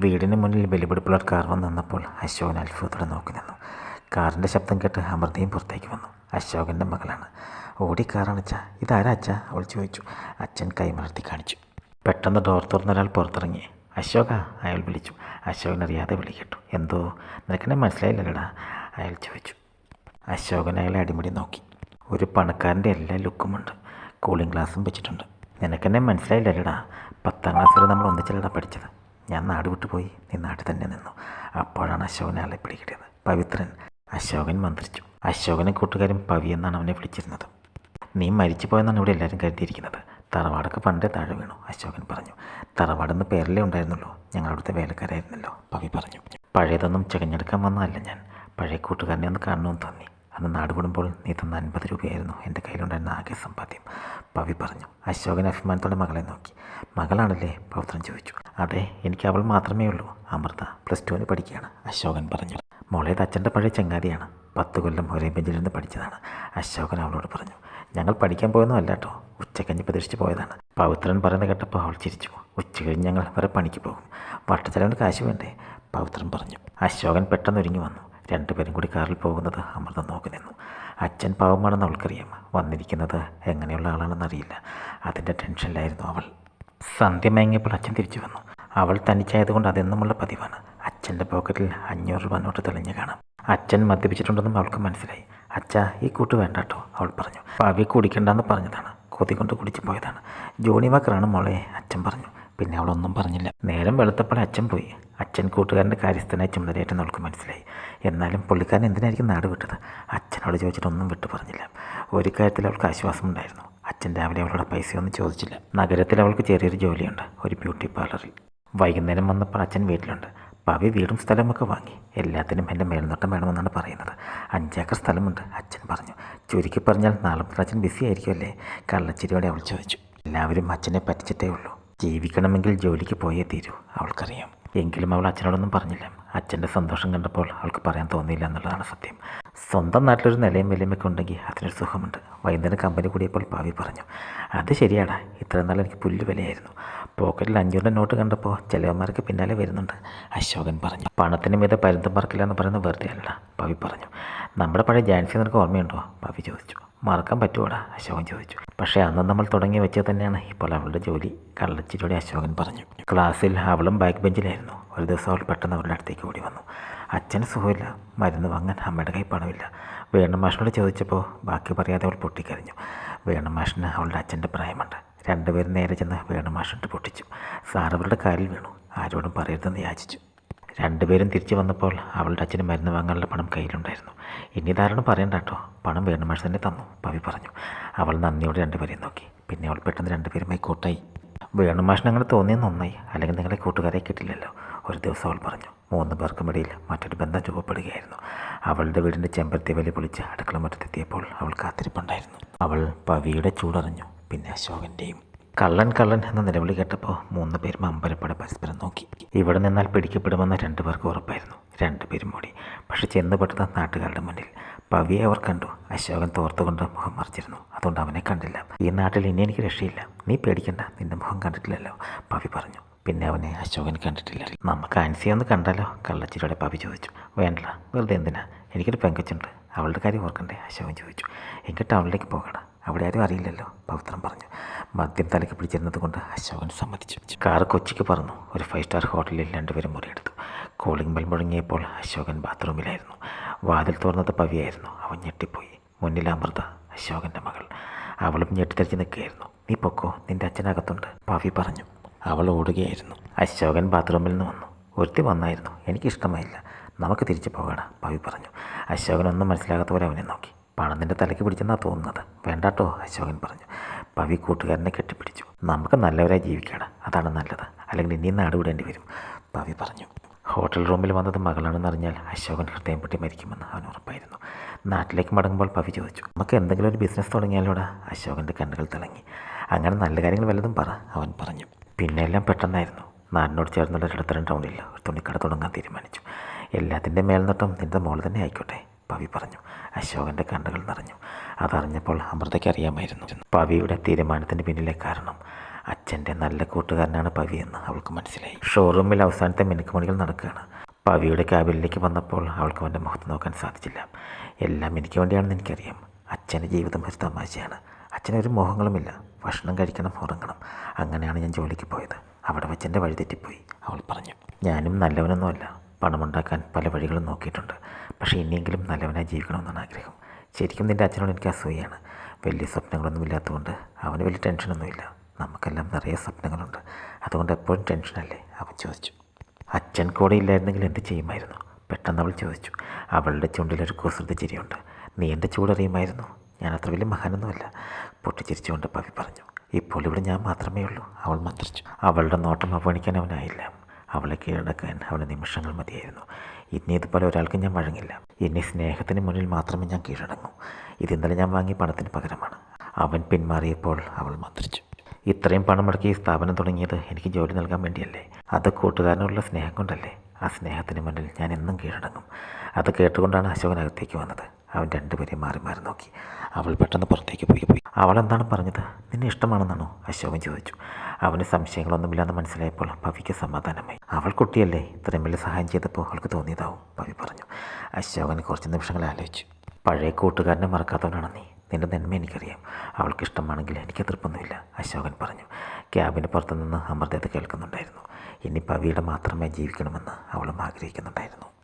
വീടിന് മുന്നിൽ ബലിപിടിപ്പുള്ള കാർ വന്ന് നിന്നപ്പോൾ അശോകൻ അത്ഭുതത്തോടെ നോക്കി നിന്നു. കാറിന്റെ ശബ്ദം കേട്ട് അമൃതയും പുറത്തേക്ക് വന്നു. അശോകന്റെ മകളാണ്. ഓടി കാറാണ് അച്ഛാ ഇതാരാ അച്ഛാ? അവൾ ചോദിച്ചു. അച്ഛൻ കൈമലർത്തി കാണിച്ചു. പെട്ടെന്ന് ഡോർ തുറന്ന ഒരാൾ പുറത്തിറങ്ങി. അശോക? അയാൾ വിളിച്ചു. അശോകൻ അറിയാതെ വിളി കേട്ടു. എന്തോ? നിനക്കെന്നെ മനസ്സിലായില്ലല്ലോടാ? അയാൾ ചോദിച്ചു. അശോകൻ അയാളെ അടിമുടി നോക്കി. ഒരു പണക്കാരന്റെ എല്ലാ ലുക്കുമുണ്ട് കൂളിംഗ് ഗ്ലാസും വെച്ചിട്ടുണ്ട്. നിനക്കെന്നെ മനസ്സിലായില്ലല്ലോടാ? പത്താം ക്ലാസ് വരെ നമ്മൾ ഒന്നിച്ചല്ലടാ പഠിച്ചത്. ഞാൻ നാട് വിട്ടു പോയി. നീ നാട്ടിൽ തന്നെ നിന്നു. അപ്പോഴാണ് അശോകനെ ആളെ പിടികിട്ടിയത്. പവിത്രൻ അശോകൻ മന്ത്രിച്ചു. അശോകനെ കൂട്ടുകാരൻ പവി എന്നാണ് അവനെ വിളിച്ചിരുന്നത്. നീ മരിച്ചു പോയെന്നാണ് ഇവിടെ എല്ലാവരും കരുതിയിരിക്കുന്നത്. തറവാടൊക്കെ പണ്ടേ താഴെ വീണു അശോകൻ പറഞ്ഞു. തറവാടെന്ന് പേരല്ലേ ഉണ്ടായിരുന്നുള്ളൂ. ഞങ്ങളവിടുത്തെ വേലക്കാരായിരുന്നല്ലോ പവി പറഞ്ഞു. പഴയതൊന്നും ചകഞ്ഞെടുക്കാൻ വന്നതല്ല ഞാൻ. പഴയ കൂട്ടുകാരനെ ഒന്ന് കാണണമെന്ന് തോന്നി. അന്ന് നാട് വിടുമ്പോൾ നീ തന്ന അൻപത് രൂപയായിരുന്നു. എന്റെ കയ്യിലുണ്ടായിരുന്ന ആകെ സമ്പാദ്യം. പവി പറഞ്ഞു. അശോകൻ അഭിമാനത്തോടെ മകളെ നോക്കി. മകളാണല്ലേ? പൗത്രൻ ചോദിച്ചു. അതെ എനിക്ക് അവൾ മാത്രമേ ഉള്ളൂ. അമൃത പ്ലസ് ടുവിന് പഠിക്കുകയാണ്. അശോകൻ പറഞ്ഞു. മോളെ ഇത് അച്ഛന്റെ പഴയ ചങ്ങാതിയാണ്. പത്ത് കൊല്ലം ഒരേ ബെഞ്ചിലിരുന്ന് പഠിച്ചതാണ്. അശോകൻ അവളോട് പറഞ്ഞു. ഞങ്ങൾ പഠിക്കാൻ പോയൊന്നും അല്ല കേട്ടോ ഉച്ചക്കഞ്ഞ് പ്രതീക്ഷിച്ച് പോയതാണ്. പൗത്രൻ പറയുന്നത് കേട്ടപ്പോൾ അവൾ ചിരിച്ചു. ഉച്ച കഴിഞ്ഞ് ഞങ്ങൾ വരെ പണിക്ക് പോകും. വട്ടച്ചെലവിന് കാശ് വേണ്ടേ? പൗത്രൻ പറഞ്ഞു. അശോകൻ പെട്ടെന്ന് ഒരുങ്ങി വന്നു. രണ്ടുപേരും കൂടി കാറിൽ പോകുന്നത് അമൃത നോക്കി നിന്നു. അച്ഛൻ പാവമാണെന്ന് അവൾക്കറിയാം. വന്നിരിക്കുന്നത് എങ്ങനെയുള്ള ആളാണെന്ന് അറിയില്ല അതിന്റെ ടെൻഷനിലായിരുന്നു അവൾ. സന്ധ്യ മയങ്ങിയപ്പോൾ അച്ഛൻ തിരിച്ചു വന്നു. അവൾ തനിച്ചായതുകൊണ്ട് അതെന്നുമുള്ള പതിവാണ്. അച്ഛന്റെ പോക്കറ്റിൽ അഞ്ഞൂറ് രൂപ നോട്ട് തെളിഞ്ഞു കാണാം. അച്ഛൻ മദ്യപിച്ചിട്ടുണ്ടെന്നും അവൾക്ക് മനസ്സിലായി. അച്ഛ ഈ കൂട്ട് വേണ്ട കേട്ടോ അവൾ പറഞ്ഞു. ഭാവി കുടിക്കണ്ടെന്ന് പറഞ്ഞതാണ്. കൊതി കൊണ്ട് കുടിച്ചു പോയതാണ്. ജോണി വാക്കറാണ് മോളെ അച്ഛൻ പറഞ്ഞു. പിന്നെ അവളൊന്നും പറഞ്ഞില്ല. നേരം വെളുത്തപ്പോൾ അച്ഛൻ പോയി. അച്ഛൻ കൂട്ടുകാരന്റെ കാര്യസ്ഥനായി ചുമതലയേറ്റെന്ന് അവൾക്ക് മനസ്സിലായി. എന്നാലും പുള്ളിക്കാരൻ എന്തിനായിരിക്കും നാട് വിട്ടത്? അച്ഛനോട് ചോദിച്ചിട്ടൊന്നും വിട്ടു പറഞ്ഞില്ല. ഒരു കാര്യത്തിൽ അവൾക്ക് ആശ്വാസമുണ്ടായിരുന്നു. അച്ഛൻ രാവിലെ അവളുടെ പൈസയൊന്നും ചോദിച്ചില്ല. നഗരത്തിൽ അവൾക്ക് ചെറിയൊരു ജോലിയുണ്ട്. ഒരു ബ്യൂട്ടി പാർലറിൽ. വൈകുന്നേരം വന്നപ്പോൾ അച്ഛൻ വീട്ടിലുണ്ട്. പവി വീടും സ്ഥലമൊക്കെ വാങ്ങി. എല്ലാത്തിനും എന്റെ മേൽനോട്ടം വേണമെന്നാണ് പറയുന്നത്. അഞ്ചേക്കർ സ്ഥലമുണ്ട് അച്ഛൻ പറഞ്ഞു. ചുരുക്കി പറഞ്ഞാൽ നാളെ അച്ഛൻ ബിസി ആയിരിക്കുമല്ലേ? കള്ളച്ചിരിയോടെ അവൾ ചോദിച്ചു. എല്ലാവരും അച്ഛനെ പറ്റിച്ചിട്ടേ ഉള്ളൂ. ജീവിക്കണമെങ്കിൽ ജോലിക്ക് പോയേ തീരൂ അവൾക്കറിയാം. എങ്കിലും അവൾ അച്ഛനോടൊന്നും പറഞ്ഞില്ല. അച്ഛന്റെ സന്തോഷം കണ്ടപ്പോൾ അവൾക്ക് പറയാൻ തോന്നിയില്ല എന്നുള്ളതാണ് സത്യം. സ്വന്തം നാട്ടിലൊരു നിലയും വിലയുമൊക്കെ ഉണ്ടെങ്കിൽ അതിനൊരു സുഖമുണ്ട്. വൈകുന്നേരം കമ്പനി കൂടിയപ്പോൾ പാവി പറഞ്ഞു അത് ശരിയാടാ ഇത്ര നാൾ എനിക്ക് പുല്ല് വിലയായിരുന്നു. പോക്കറ്റിൽ അഞ്ഞൂറിന്റെ നോട്ട് കണ്ടപ്പോൾ ചിലവന്മാർക്ക് പിന്നാലെ വരുന്നുണ്ട് അശോകൻ പറഞ്ഞു. പണത്തിന് മീതെ പരുന്തം പറക്കില്ല എന്ന് പറയുന്നത് വെറുതെ അല്ല പവി പറഞ്ഞു. നമ്മുടെ പഴയ ജാൻസി നിനക്ക് ഓർമ്മയുണ്ടോ? പവി ചോദിച്ചു. മറക്കാൻ പറ്റുമോടാ അശോകൻ ചോദിച്ചു. പക്ഷേ അന്ന് നമ്മൾ തുടങ്ങി വെച്ചത് തന്നെയാണ്. ഇപ്പോൾ അവളുടെ ജോലി കള്ളച്ചിരിയോടെ അശോകൻ പറഞ്ഞു. ക്ലാസ്സിൽ അവളും ബാക്ക് ബെഞ്ചിലായിരുന്നു. ഒരു ദിവസം അവൾ പെട്ടെന്ന് അവളുടെ അടുത്തേക്ക് ഓടി വന്നു. അച്ഛന് സുഖമില്ല. മരുന്ന് വാങ്ങാൻ അമ്മയുടെ കൈ പണമില്ല. വേണമാഷിനോട് ചോദിച്ചപ്പോൾ ബാക്കി പറയാതെ അവൾ പൊട്ടിക്കരഞ്ഞു. വേണമാഷിന് അവളുടെ അച്ഛന്റെ പ്രായമുണ്ട്. രണ്ടുപേരും നേരെ ചെന്ന് വേണമാഷിട്ട് പൊട്ടിച്ചു. സാർ അവരുടെ കാലിൽ വീണു. ആരോടും പറയരുതെന്ന് യാചിച്ചു. രണ്ടുപേരും തിരിച്ചു വന്നപ്പോൾ അവളുടെ അച്ഛന് മരുന്ന് വാങ്ങാനുള്ള പണം കയ്യിലുണ്ടായിരുന്നു. ഇനി ധാരണ പറയണ്ട കേട്ടോ പണം വേണുമാഷ് തന്നെ തന്നു പവി പറഞ്ഞു. അവൾ നന്ദിയോടെ രണ്ടുപേരെയും നോക്കി. പിന്നെ അവൾ പെട്ടെന്ന് രണ്ടുപേരുമായി കൂട്ടായി. വേണുമാഷിന് അങ്ങനെ തോന്നിയത് നന്നായി അല്ലെങ്കിൽ നിങ്ങളെ കൂട്ടുകാരെ കിട്ടില്ലല്ലോ ഒരു ദിവസം അവൾ പറഞ്ഞു. മൂന്ന് പേർക്കും ഇടയിൽ മറ്റൊരു ബന്ധം രൂപപ്പെടുകയായിരുന്നു. അവളുടെ വീടിന്റെ ചെമ്പരത്തി വലി പൊളിച്ച് അടുക്കള മുറ്റത്തെത്തിയപ്പോൾ അവൾ കാത്തിരിപ്പുണ്ടായിരുന്നു. അവൾ പവിയുടെ ചൂടറിഞ്ഞു. പിന്നെ അശോകന്റെയും കള്ളൻ കള്ളൻ എന്ന നിലവിളി കേട്ടപ്പോൾ മൂന്ന് പേരും അമ്പലപ്പടെ പരസ്പരം നോക്കി. ഇവിടെ നിന്നാൽ പിടിക്കപ്പെടുമെന്ന് രണ്ടു പേർക്ക് ഉറപ്പായിരുന്നു. രണ്ടുപേരും ഓടി. പക്ഷെ ചെന്ന് പെട്ടത് നാട്ടുകാരുടെ മുന്നിൽ. പവിയെ അവർ കണ്ടു. അശോകൻ തോർത്തുകൊണ്ട് മുഖം മറിച്ചിരുന്നു. അതുകൊണ്ട് അവനെ കണ്ടില്ല. ഈ നാട്ടിൽ ഇനി എനിക്ക് രക്ഷയില്ല. നീ പേടിക്കണ്ട. നിന്റെ മുഖം കണ്ടിട്ടില്ലല്ലോ. പവി പറഞ്ഞു. പിന്നെ അവനെ അശോകൻ കണ്ടിട്ടില്ല. നമുക്ക് ആൻസിയെ ഒന്ന് കണ്ടാലോ? കള്ളച്ചിരിയുടെ പവി ചോദിച്ചു. വേണ്ട വെറുതെ എന്തിനാ? എനിക്കൊരു പെങ്കച്ചുണ്ട്. അവളുടെ കാര്യം ഓർക്കണ്ടേ? അശോകൻ ചോദിച്ചു. എനിക്ക് ടൗണിലേക്ക് പോകണം അവിടെ ആരും അറിയില്ലല്ലോ പവിത്രം പറഞ്ഞു. മദ്യം തലയ്ക്ക് പിടിച്ചിരുന്നത് കൊണ്ട് അശോകൻ സമ്മതിച്ചു. കാർ കൊച്ചിക്ക് പറഞ്ഞു ഒരു ഫൈവ് സ്റ്റാർ ഹോട്ടലിൽ രണ്ടുപേരും മുറിയെടുത്തു. കൂളിംഗ് ബെൽ മുഴങ്ങിയപ്പോൾ അശോകൻ ബാത്റൂമിലായിരുന്നു. വാതിൽ തുറന്നത് പവിയായിരുന്നു. അവൻ ഞെട്ടിപ്പോയി. മുന്നിൽ അമൃത അശോകന്റെ മകൾ. അവളും ഞെട്ടിത്തെറിച്ച് നിൽക്കുകയായിരുന്നു. നീ പൊക്കോ? നിന്റെ അച്ഛനകത്തുണ്ട് പവി പറഞ്ഞു. അവൾ ഓടുകയായിരുന്നു. അശോകൻ ബാത്റൂമിൽ നിന്ന് വന്നു. ഒരുത്തി വന്നായിരുന്നു. എനിക്കിഷ്ടമായില്ല. നമുക്ക് തിരിച്ചു പോകണം പവി പറഞ്ഞു. അശോകൻ ഒന്നും മനസ്സിലാകാത്ത പോലെ അവനെ നോക്കി. പണം നിന്റെ തലയ്ക്ക് പിടിച്ചെന്നാണ് തോന്നുന്നത്. വേണ്ടാട്ടോ അശോകൻ പറഞ്ഞു. പവി കൂട്ടുകാരനെ കെട്ടിപ്പിടിച്ചു. നമുക്ക് നല്ലവരായി ജീവിക്കണം. അതാണ് നല്ലത്. അല്ലെങ്കിൽ ഇനിയും നാട് വിടേണ്ടി വരും. പവി പറഞ്ഞു. ഹോട്ടൽ റൂമിൽ വന്നത് മകളാണെന്ന് അറിഞ്ഞാൽ അശോകൻ ഹൃദയം പൊട്ടി മരിക്കുമെന്ന് അവൻ ഉറപ്പായിരുന്നു. നാട്ടിലേക്ക് മടങ്ങുമ്പോൾ പവി ചോദിച്ചു നമുക്ക് എന്തെങ്കിലും ഒരു ബിസിനസ് തുടങ്ങിയാലോടാ? അശോകന്റെ കണ്ണുകൾ തിളങ്ങി. അങ്ങനെ നല്ല കാര്യങ്ങൾ വല്ലതും പറ അവൻ പറഞ്ഞു. പിന്നെ എല്ലാം പെട്ടെന്നായിരുന്നു. നാടിനോട് ചേർന്നുള്ള ഇടത്തരം ടൗണിൽ ഒരു തുണിക്കട തുടങ്ങാൻ തീരുമാനിച്ചു. എല്ലാത്തിന്റെ മേൽനോട്ടം നിന്റെ മോൾ തന്നെ ആയിക്കോട്ടെ. പവി പറഞ്ഞു. അശോകന്റെ കണ്ണുകൾ നിറഞ്ഞു. അതറിഞ്ഞപ്പോൾ അമൃതയ്ക്ക് അറിയാമായിരുന്നു. പവിയുടെ തീരുമാനത്തിന് പിന്നിലെ കാരണം. അച്ഛന്റെ നല്ല കൂട്ടുകാരനാണ് പവി എന്ന് അവൾക്ക് മനസ്സിലായി. ഷോറൂമിൽ അവസാനത്തെ മിനുക്കുമണികൾ നടക്കുകയാണ്. പവിയുടെ ക്യാബിനിലേക്ക് വന്നപ്പോൾ അവൾക്ക് അവന്റെ മുഖത്ത് നോക്കാൻ സാധിച്ചില്ല. എല്ലാം എനിക്ക് വേണ്ടിയാണെന്ന് എനിക്കറിയാം. അച്ഛന്റെ ജീവിതം ഒരു തമാശയാണ്. അച്ഛനൊരു മോഹങ്ങളുമില്ല. ഭക്ഷണം കഴിക്കണം ഉറങ്ങണം. അങ്ങനെയാണ് ഞാൻ ജോലിക്ക് പോയത്. അവിടെ വെച്ച് എന്റെ വഴി തെറ്റിപ്പോയി അവൾ പറഞ്ഞു. ഞാനും നല്ലവനൊന്നുമല്ല. പണമുണ്ടാക്കാൻ പല വഴികളും നോക്കിയിട്ടുണ്ട്. പക്ഷേ ഇനിയെങ്കിലും നല്ലവനായി ജീവിക്കണമെന്നാണ് ആഗ്രഹം. ശരിക്കും നിന്റെ അച്ഛനോട് എനിക്ക് അസൂയാണ് വലിയ സ്വപ്നങ്ങളൊന്നും ഇല്ലാത്തതുകൊണ്ട് അവന് വലിയ ടെൻഷനൊന്നുമില്ല. നമുക്കെല്ലാം നിറയെ സ്വപ്നങ്ങളുണ്ട്. അതുകൊണ്ട് എപ്പോഴും ടെൻഷനല്ലേ? അവൻ ചോദിച്ചു. അച്ഛൻ കൂടെ ഇല്ലായിരുന്നെങ്കിൽ എന്ത് ചെയ്യുമായിരുന്നു? പെട്ടെന്ന് അവൾ ചോദിച്ചു. അവളുടെ ചുണ്ടിലൊരു കുസൃത ചിരിയുണ്ട്. നീ എന്റെ ചൂടറിയുമായിരുന്നു ഞാൻ അത്ര വലിയ മഹാനൊന്നുമല്ല. പൊട്ടിച്ചിരിച്ചുകൊണ്ട് പവി പറഞ്ഞു. ഇപ്പോൾ ഇവിടെ ഞാൻ മാത്രമേ ഉള്ളൂ അവൾ മന്ത്രിച്ചു. അവളുടെ നോട്ടം അവഗണിക്കാൻ അവനായില്ല. അവളെ കീഴടക്കാൻ അവന് നിമിഷങ്ങൾ മതിയായിരുന്നു. ഇനി ഇതുപോലെ ഒരാൾക്കും ഞാൻ വഴങ്ങില്ല. ഇനി സ്നേഹത്തിന് മുന്നിൽ മാത്രമേ ഞാൻ കീഴടങ്ങൂ. ഇത് ഇന്നലെ ഞാൻ വാങ്ങിയ പണത്തിന് പകരമാണ്. അവൻ പിന്മാറിയപ്പോൾ അവൾ മന്ത്രിച്ചു. ഇത്രയും പണം മുടക്കി ഈ സ്ഥാപനം തുടങ്ങിയത് എനിക്ക് ജോലി നൽകാൻ വേണ്ടിയല്ലേ? അത് കൂട്ടുകാരനുള്ള സ്നേഹം കൊണ്ടല്ലേ? ആ സ്നേഹത്തിന് മുന്നിൽ ഞാൻ എന്നും കീഴടങ്ങും. അത് കേട്ടുകൊണ്ടാണ് അശോകൻ അകത്തേക്ക് വന്നത്. അവൻ രണ്ടുപേരെയും മാറി മാറി നോക്കി. അവൾ പെട്ടെന്ന് പുറത്തേക്ക് പോയി. പോയി. അവൾ എന്താണ് പറഞ്ഞത്? നിന്നെ ഇഷ്ടമാണെന്നാണോ? അശോകൻ ചോദിച്ചു. അവന് സംശയങ്ങളൊന്നുമില്ലാന്ന് മനസ്സിലായപ്പോൾ പവിക്ക് സമാധാനമായി. അവൾ കുട്ടിയല്ലേ? ഇത്രയും വലിയ സഹായം ചെയ്തപ്പോൾ അവൾക്ക് തോന്നിയതാവും പവി പറഞ്ഞു. അശോകൻ കുറച്ച് നിമിഷങ്ങൾ ആലോചിച്ചു. പഴയ കൂട്ടുകാരനെ മറക്കാത്തവനാണ് നീ. നിന്റെ നന്മ എനിക്കറിയാം. അവൾക്ക് ഇഷ്ടമാണെങ്കിൽ എനിക്ക് എതിർപ്പൊന്നുമില്ല അശോകൻ പറഞ്ഞു. ക്യാബിന് പുറത്തുനിന്ന് അമൃത അത് കേൾക്കുന്നുണ്ടായിരുന്നു. ഇനി പവിയുടെ മാത്രമേ ജീവിക്കണമെന്ന് അവളും ആഗ്രഹിക്കുന്നുണ്ടായിരുന്നു.